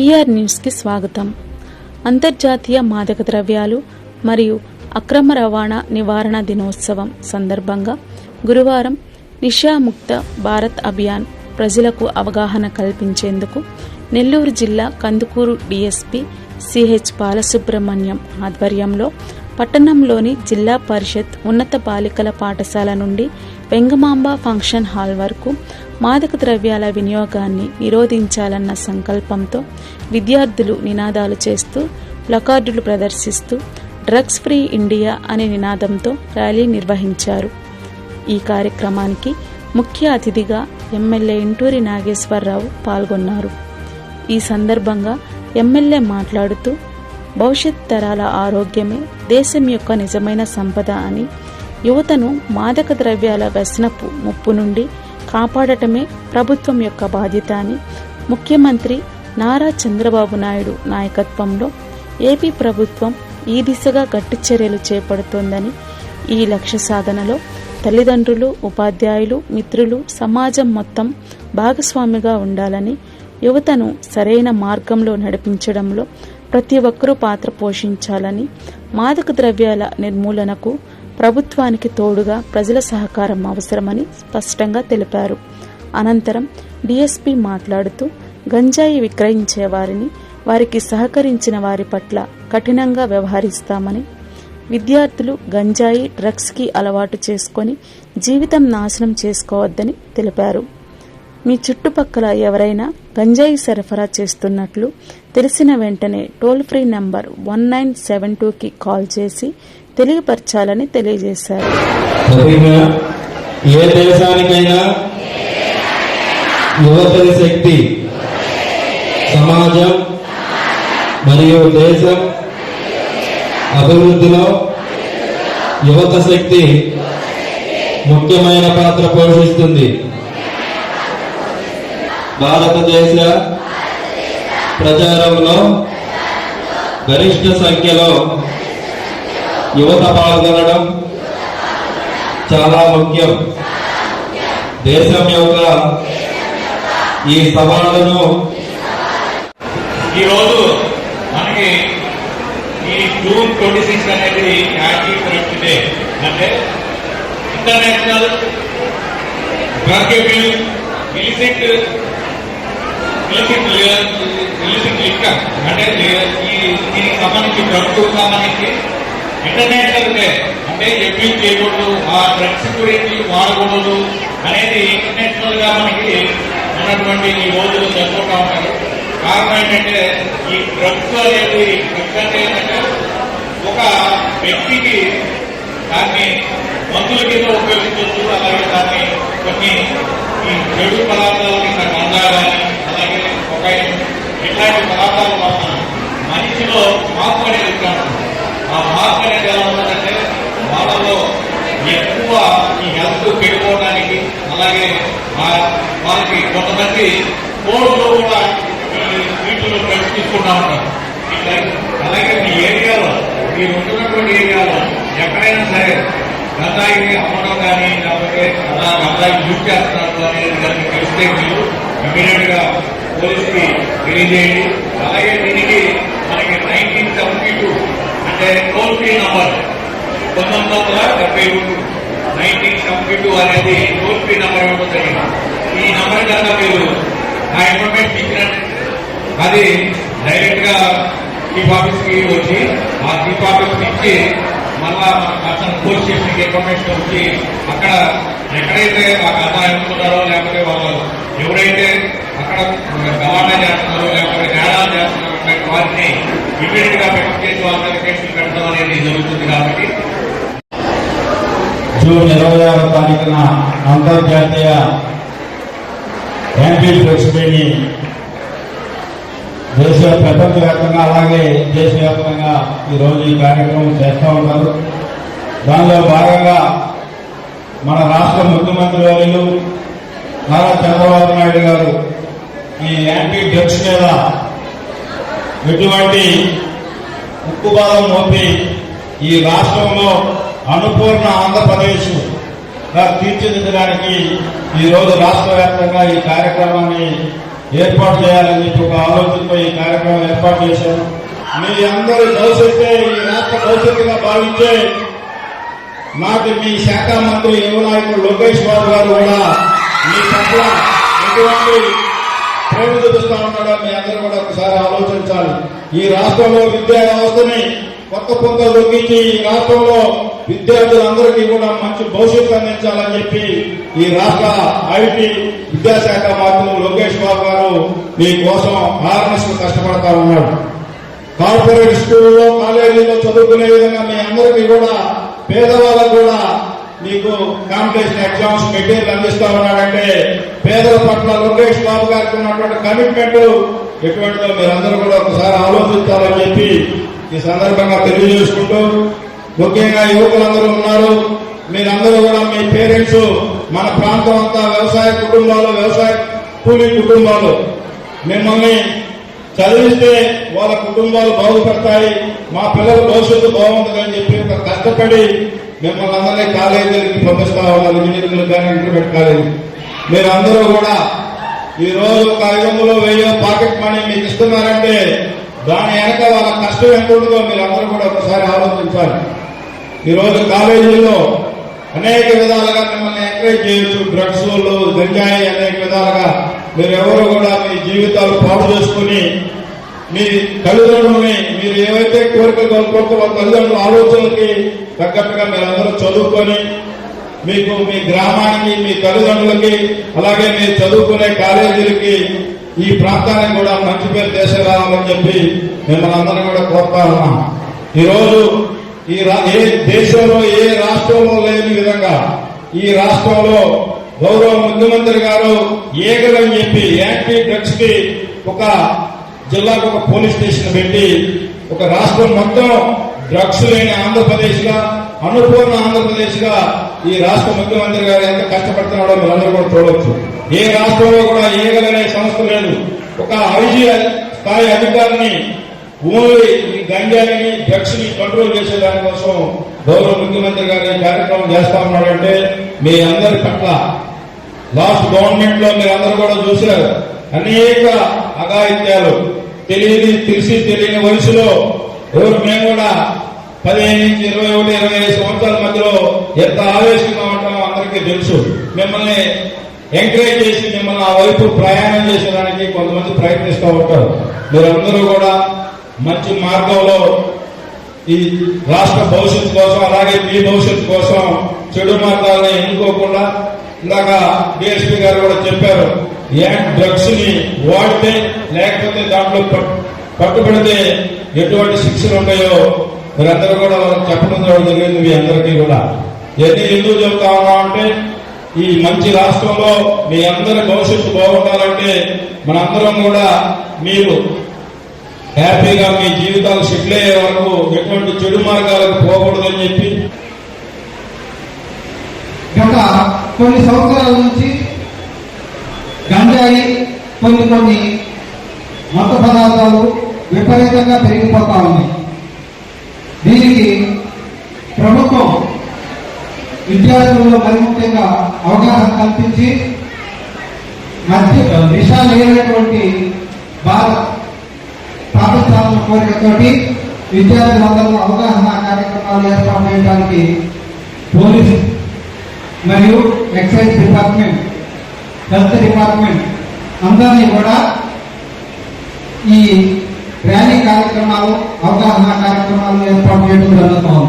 PR న్యూస్కి స్వాగతం. అంతర్జాతీయ మాదక ద్రవ్యాలు మరియు అక్రమ రవాణా నివారణ దినోత్సవం సందర్భంగా గురువారం నిషాముక్త భారత్ అభియాన్ ప్రజలకు అవగాహన కల్పించేందుకు నెల్లూరు జిల్లా కందుకూరు డీఎస్పీ సిహెచ్ బాలసుబ్రహ్మణ్యం ఆధ్వర్యంలో పట్టణంలోని జిల్లా పరిషత్ ఉన్నత బాలికల పాఠశాల నుండి వెంగమాంబ ఫంక్షన్ హాల్ వరకు మాదక ద్రవ్యాల వినియోగాన్ని నిరోధించాలన్న సంకల్పంతో విద్యార్థులు నినాదాలు చేస్తూ ప్లకార్డులు ప్రదర్శిస్తూ డ్రగ్స్ ఫ్రీ ఇండియా అనే నినాదంతో ర్యాలీ నిర్వహించారు. ఈ కార్యక్రమానికి ముఖ్య అతిథిగా ఎమ్మెల్యే ఇంటూరి నాగేశ్వరరావు పాల్గొన్నారు. ఈ సందర్భంగా ఎమ్మెల్యే మాట్లాడుతూ భవిష్యత్ తరాల ఆరోగ్యమే దేశం యొక్క నిజమైన సంపద అని యువతను మాదక ద్రవ్యాల వ్యసనపు ముప్పు నుండి కాపాడటమే ప్రభుత్వం యొక్క బాధ్యత అని ముఖ్యమంత్రి నారా చంద్రబాబు నాయుడు నాయకత్వంలో ఏపీ ప్రభుత్వం ఈ దిశగా గట్టి చర్యలు చేపడుతోందని ఈ లక్ష్య సాధనలో తల్లిదండ్రులు ఉపాధ్యాయులు మిత్రులు సమాజం మొత్తం భాగస్వామిగా ఉండాలని యువతను సరైన మార్గంలో నడిపించడంలో ప్రతి ఒక్కరూ పాత్ర పోషించాలని మాదక ద్రవ్యాల నిర్మూలనకు ప్రభుత్వానికి తోడుగా ప్రజల సహకారం అవసరమని స్పష్టంగా తెలిపారు. అనంతరం డిఎస్పీ మాట్లాడుతూ గంజాయి విక్రయించే వారిని వారికి సహకరించిన వారి పట్ల కఠినంగా వ్యవహరిస్తామని విద్యార్థులు గంజాయి డ్రగ్స్కి అలవాటు చేసుకొని జీవితం నాశనం చేసుకోవద్దని తెలిపారు. మీ చుట్టుపక్కల ఎవరైనా గంజాయి సరఫరా చేస్తున్నట్లు తెలిసిన వెంటనే toll free number one nine seven టూకి కాల్ చేసి తెలియపరచాలని తెలియజేశారు. ఏ దేశానికైనా యువతని శక్తి సమాజం మరియు దేశం అభివృద్ధిలో యువత శక్తి ముఖ్యమైన పాత్ర పోషిస్తుంది. భారతదేశ ప్రచారంలో గరిష్ట సంఖ్యలో యువత పాల్గొనడం చాలా ముఖ్యం. దేశం యొక్క ఈ సవాళ్ళను ఈరోజు మనకి ఈ జూన్ ట్వంటీ సిక్స్ అనేది యాంటీ డే. అంటే international drug abuse illicit illicit illicit liquor. అంటే ఈ దీనికి సంబంధించి డ్రగ్స్ సంబంధించి ఇంటర్నేషనల్ డే అంటే అబ్యూస్ చేయకూడదు ఆ డ్రగ్స్ గురించి వాడకూడదు అనేది ఇంటర్నేషనల్గా మనకి ఉన్నటువంటి ఈ రోజులు జరుపుకుంటా ఉంటారు కారణం ఏంటంటే ఈ డ్రగ్స్ అనేది డ్రగ్స్ అంటే ఏంటంటే ఒక వ్యక్తికి దాన్ని మందుల కింద ఉపయోగించవచ్చు అలాగే దాన్ని కొన్ని ఈ చెడు పదార్థాల కింద గంగా కానీ అలాగే ఒక ఇట్లాంటి పదార్థాల వలన మనిషిలో మార్పు అనేది ఉంటాడు ఆ మార్పు అనేది ఎలా ఉంటుందంటే వాళ్ళలో ఎక్కువ ఈ హెల్త్ పెరిగిపోవడానికి అలాగే వారికి కొంతమంది కోర్టులో కూడా వీటిలో డ్రగ్స్ తీసుకుంటా ఉంటారు. అలాగే మీ ఏరియాలో మీరు ఉంటున్నటువంటి ఏరియాలో ఎక్కడైనా సరే గంజాయిని అమ్మడం కానీ లేకపోతే అలా గంజాయి యూజ్ చేస్తున్నారు అనేది దానికి తెలిస్తే మీరు ఇమీడియట్గా పోలీస్కి తెలియజేయండి. అలాగే దీనికి మనకి నైన్టీన్ సెవెంటీ టూ అంటే టోల్ ఫ్రీ నంబర్ పంతొమ్మిది వందల డెబ్బై రెండు. నైన్టీన్ సెవెంటీ టూ అనేది టోల్ ఫ్రీ నంబర్ ఇవ్వడం జరిగింది. ఈ నంబర్ కన్నా మీరు నా ఇన్ఫర్మేషన్ ఇచ్చినట్టు అది డైరెక్ట్గా చీఫ్ ఆఫీస్కి వచ్చి ఆ చీఫ్ ఆఫీస్ నుంచి మళ్ళా అతను పోలీస్ స్టేషన్ ఇన్ఫర్మేషన్ వచ్చి అక్కడ ఎక్కడైతే ఆ కథ అనుకున్నారో లేకపోతే వాళ్ళు ఎవరైతే అక్కడ రవాణా చేస్తున్నారో లేకపోతే నేరాలు చేస్తున్నారో వారిని ఇమీడియట్గా పెట్టు వాళ్ళ కేసులు పెట్టడం అనేది జరుగుతుంది కాబట్టి జూన్ ఇరవై ఆరో తారీఖున అంతర్జాతీయ యాంటీ ఫ్లెక్స్ డేని దేశ ప్రపంచవ్యాప్తంగా అలాగే దేశవ్యాప్తంగా ఈరోజు ఈ కార్యక్రమం చేస్తూ ఉంటారు దానిలో భాగంగా మన రాష్ట్ర ముఖ్యమంత్రి వర్యులు నారా చంద్రబాబు నాయుడు గారు ఈ యాంటీ డ్రగ్స్ మీద ఎటువంటి ఉక్కుబాదం మోపి ఈ రాష్ట్రంలో అనుపూర్ణ ఆంధ్రప్రదేశ్గా తీర్చిదిద్దడానికి ఈరోజు రాష్ట్ర వ్యాప్తంగా ఈ కార్యక్రమాన్ని ఏర్పాటు చేయాలని చెప్పి ఒక ఆలోచనతో ఈ కార్యక్రమం ఏర్పాటు చేశాను మీ అందరి భవిష్యత్తే ఈ రాష్ట్ర భవిష్యత్తుగా భావించే నాకు మీ శాఖ మంత్రి యువ నాయకుడు లోకేష్ బాబు గారు కూడా మీ పట్ల ఎటువంటి ప్రేమ చూపిస్తా ఉన్నాడో మీ అందరూ కూడా ఒకసారి ఆలోచించాలి. ఈ రాష్ట్రంలో విద్యా వ్యవస్థని కొత్త కొత్త దొక్కించి ఈ రాష్ట్రంలో విద్యార్థులందరికీ కూడా మంచి భవిష్యత్తు అందించాలని చెప్పి ఈ రాష్ట్ర ఐటీ విద్యాశాఖ మాత్రం లోకేష్ బాబు గారు మీకోసం ఆర్ఎస్ కష్టపడతా ఉన్నాడు కార్పొరేట్ స్కూల్లో కాలేజీలో చదువుకునే విధంగా మీ అందరికీ కూడా పేదవాళ్ళకు కూడా మీకు కాంపిటీషన్ ఎగ్జామ్స్ మెటీరియల్ అందిస్తా ఉన్నాడంటే పేదల పట్ల లోకేష్ బాబు గారికి ఉన్నటువంటి కమిట్మెంట్ ఎటువంటిదో మీరందరూ కూడా ఒకసారి ఆలోచించాలని చెప్పి ఈ సందర్భంగా తెలియజేసుకుంటూ ముఖ్యంగా యువకులందరూ ఉన్నారు. మీరందరూ కూడా మీ పేరెంట్స్ మన ప్రాంతం అంతా వ్యవసాయ కుటుంబాలు వ్యవసాయ కూలి కుటుంబాలు. మిమ్మల్ని చదివిస్తే వాళ్ళ కుటుంబాలు బాగుపడతాయి మా పిల్లల భవిష్యత్తు బాగుంటుందని చెప్పి కష్టపడి మిమ్మల్ని అందరినీ కాలేజీలకి పంపిస్తా ఉన్నారు. ఇంజనీరింగ్ కానీ ఇంటర్మీడియట్ కాలేజీ మీరు అందరూ కూడా ఈ రోజు ఒక ఐదు వందలు వెయ్యి పాకెట్ మనీ మీకు ఇస్తున్నారంటే దాని వెనక వాళ్ళ కష్టం ఎంత ఉంటుందో మీరు అందరూ కూడా ఒకసారి ఆలోచించాలి. ఈరోజు కాలేజీలో కాలేజీల్లో అనేక విధాలుగా మిమ్మల్ని ఎంకరేజ్ చేయొచ్చు. డ్రగ్స్ గంజాయి అనేక విధాలుగా. మీరెవరు కూడా మీ జీవితాలు పాడు చేసుకుని మీ తల్లిదండ్రులని మీరు ఏవైతే కోరికలు కోరుకో తల్లిదండ్రుల ఆలోచనలకి తగ్గట్టుగా మీరందరూ చదువుకొని మీకు మీ గ్రామానికి మీ తల్లిదండ్రులకి అలాగే మీరు చదువుకునే కాలేజీలకి ఈ ప్రాంతానికి కూడా మంచి పేరు తీసుకురావాలని చెప్పి మిమ్మల్ని అందరం కూడా కోరుతా ఉన్నాం. ఈరోజు ఈ ఏ దేశంలో ఏ రాష్ట్రంలో లేని విధంగా ఈ రాష్ట్రంలో గౌరవ ముఖ్యమంత్రి గారు ఏగలని చెప్పి యాంటీ డ్రగ్స్కి ఒక జిల్లాకు ఒక పోలీస్ స్టేషన్ పెట్టి ఒక రాష్ట్రం మొత్తం డ్రగ్స్ లేని ఆంధ్రప్రదేశ్గా అనుపూర్ణ ఆంధ్రప్రదేశ్గా ఈ రాష్ట్ర ముఖ్యమంత్రి గారు ఎంత కష్టపడుతున్నాడో మనందరూ కూడా చూడవచ్చు. ఏ రాష్ట్రంలో కూడా ఏగలనే సంస్థ లేదు. ఒక ఐజీ స్థాయి అధికారిని ఓన్లీ ఈ గంజాయిని డ్రగ్స్ని కంట్రోల్ చేసే దానికోసం గౌరవ ముఖ్యమంత్రి గారు ఈ కార్యక్రమం చేస్తా ఉన్నాడంటే మీ అందరి పట్ల లాస్ట్ గవర్నమెంట్లో మీరు అందరూ కూడా చూశారు. అనేక అఘాయిత్యాలు. తెలియని తెలిసి తెలియని వయసులో ఎవరు మేము కూడా పదిహేను నుంచి ఇరవై ఒకటి ఇరవై ఐదు సంవత్సరాల మధ్యలో ఎంత ఆవేశంగా ఉంటామో అందరికీ తెలుసు. మిమ్మల్ని ఎంకరేజ్ చేసి మిమ్మల్ని ఆ వైపు ప్రయాణం చేసేదానికి కొంతమంది ప్రయత్నిస్తూ ఉంటారు. మీరందరూ కూడా మంచి మార్గంలో ఈ రాష్ట్ర భవిష్యత్తు కోసం అలాగే మీ భవిష్యత్తు కోసం చెడు మార్గాలను ఎన్నుకోకుండా ఇందాక డిఎస్పీ గారు కూడా చెప్పారు యాంట్ డ్రగ్స్ని వాడితే లేకపోతే దాంట్లో పట్టుబడితే ఎటువంటి శిక్షలు ఉంటాయో మీరందరూ కూడా వాళ్ళకి చెప్పడం జరిగింది మీ అందరికీ కూడా. ఎన్ని ఎందుకు చెబుతా ఉన్నామంటే ఈ మంచి రాష్ట్రంలో మీ అందరి భవిష్యత్తు బాగుండాలంటే మనందరం కూడా మీరు హ్యాపీగా మీ జీవితాలు సెటిల్ అయ్యే వరకు ఎటువంటి చెడు మార్గాలకు పోకూడదని చెప్పి గత కొన్ని సంవత్సరాల నుంచి గంజాయి కొన్ని కొన్ని మత పదార్థాలు విపరీతంగా పెరిగిపోతా ఉన్నాయి. దీనికి ప్రభుత్వం విద్యార్థుల్లో మరి ముఖ్యంగా అవగాహన కల్పించి మధ్య దిశ లేనటువంటి బాధ స్థాపించాలన్న కోరికతోటి విద్యార్థులందరూ అవగాహన కార్యక్రమాలు ఏర్పాటు చేయడానికి పోలీసు మరియు ఎక్సైజ్ డిపార్ట్మెంట్ హెల్త్ డిపార్ట్మెంట్ అందరినీ కూడా ఈ ర్యాలీ కార్యక్రమాలు అవగాహన కార్యక్రమాలు ఏర్పాటు చేయడం జరుగుతోంది.